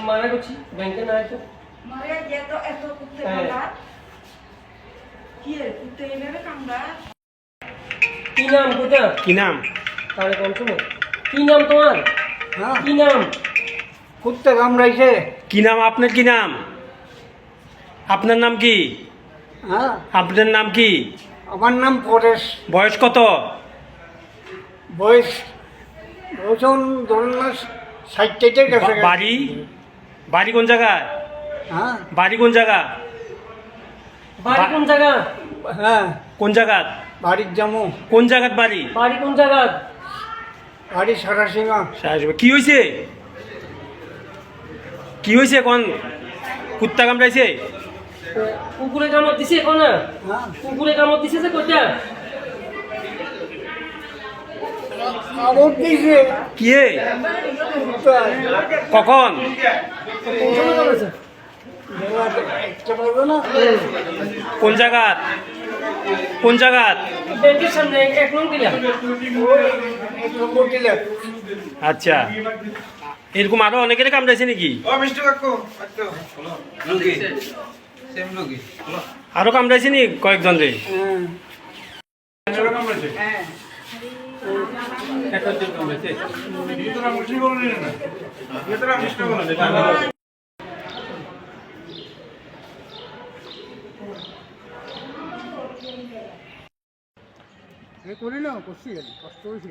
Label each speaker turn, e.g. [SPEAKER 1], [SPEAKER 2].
[SPEAKER 1] মানা করছি ব্যাংকে না তো
[SPEAKER 2] মারে যেত এত কুত্তে
[SPEAKER 1] হ্যাঁ।
[SPEAKER 2] কি রে কুত্তে এনে কামড়া
[SPEAKER 1] কি নাম কোথা
[SPEAKER 3] কি নাম?
[SPEAKER 1] তাহলে কম শোনো। কি নাম তোমার?
[SPEAKER 4] হ্যাঁ।
[SPEAKER 1] কি নাম?
[SPEAKER 4] কুত্তে কামড়াইছে।
[SPEAKER 3] কি নাম? আপনার কি নাম? আপনার নাম কি?
[SPEAKER 4] হ্যাঁ।
[SPEAKER 3] আপনার নাম কি?
[SPEAKER 4] আমার নাম পরেশ।
[SPEAKER 3] বয়স কত?
[SPEAKER 4] বয়স ওজন ধরুন না
[SPEAKER 3] বা- বাড়ি? বাড়ি কোন জায়গায়
[SPEAKER 4] হ্যাঁ।
[SPEAKER 3] বাড়ি কোন জায়গা?
[SPEAKER 1] বাড়ি কোন জায়গা?
[SPEAKER 4] হ্যাঁ।
[SPEAKER 3] কোন জায়গাত
[SPEAKER 4] বাড়ির জামু।
[SPEAKER 3] কোন জায়গাত বাড়ি?
[SPEAKER 1] বাড়ি কোন জায়গা?
[SPEAKER 4] বাড়ি সারাসিংহা।
[SPEAKER 3] সাহেব, কি হয়েছে কি হয়েছে কোন? কুত্তা কামড়াইছে?
[SPEAKER 1] কুকুরে কামড় দিছে এখন না?
[SPEAKER 4] হ্যাঁ
[SPEAKER 1] কুকুরে কামড় দিছে যে কইটা
[SPEAKER 3] কি? কখন?
[SPEAKER 1] কোন
[SPEAKER 4] না
[SPEAKER 3] কোন জায়গাত জায়গাত
[SPEAKER 4] দিলে
[SPEAKER 3] আচ্ছা। এরকম আরও অনেকের কামড়াইছে নাকি? আরও কামড়াইছে নি? কয়েকজন রে।
[SPEAKER 4] হ্যাঁ হ্যাঁ করি না করছি কষ্ট হয়েছে।